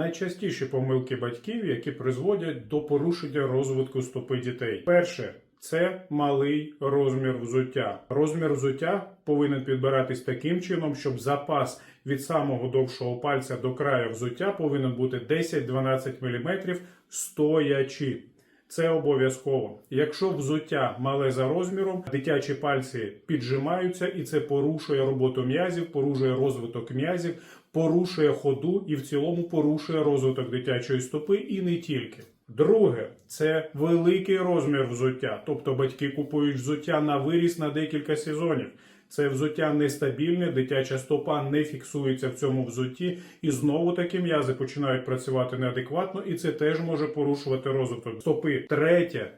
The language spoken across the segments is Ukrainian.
Найчастіші помилки батьків, які призводять до порушення розвитку стопи дітей. Перше це малий розмір взуття. Розмір взуття повинен підбиратись таким чином, щоб запас від самого довшого пальця до краю взуття повинен бути 10-12 мм стоячи. Це обов'язково. Якщо взуття мале за розміром, дитячі пальці піджимаються, і це порушує роботу м'язів, порушує розвиток м'язів, порушує ходу і в цілому порушує розвиток дитячої стопи і не тільки. Друге, це великий розмір взуття. Тобто батьки купують взуття на виріс на декілька сезонів. Це взуття нестабільне, дитяча стопа не фіксується в цьому взутті, і знову таки м'язи починають працювати неадекватно, і це теж може порушувати розвиток стопи. Третє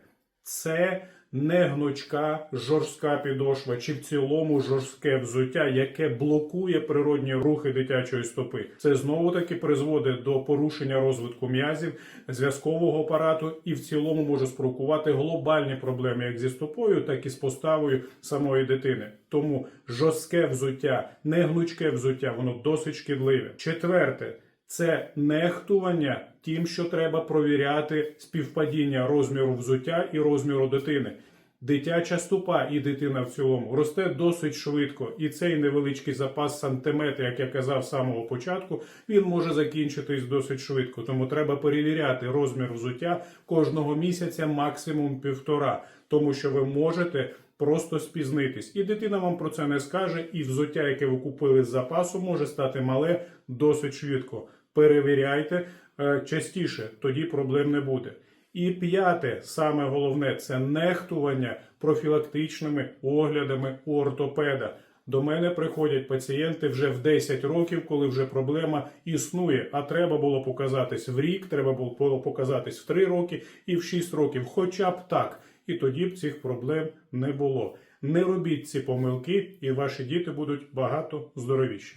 це не гнучка жорстка підошва, чи в цілому жорстке взуття, яке блокує природні рухи дитячої стопи. Це знову таки призводить до порушення розвитку м'язів, зв'язкового апарату і в цілому може спровокувати глобальні проблеми як зі стопою, так і з поставою самої дитини. Тому жорстке взуття, не гнучке взуття, воно досить шкідливе. Четверте. Це нехтування тим, що треба провіряти співпадіння розміру взуття і розміру дитини. Дитяча стопа і дитина в цілому росте досить швидко, і цей невеличкий запас сантиметрів, як я казав з самого початку, він може закінчитись досить швидко. Тому треба перевіряти розмір взуття кожного місяця, максимум півтора, тому що ви можете просто спізнитись. І дитина вам про це не скаже, і взуття, яке ви купили з запасу, може стати мале досить швидко. Перевіряйте е, частіше, тоді проблем не буде. І п'яте, саме головне, це нехтування профілактичними оглядами у ортопеда. До мене приходять пацієнти вже в 10 років, коли вже проблема існує. А треба було показатись в рік, треба було показатись в 3 роки і в 6 років, хоча б так. І тоді б цих проблем не було. Не робіть ці помилки, і ваші діти будуть багато здоровіші.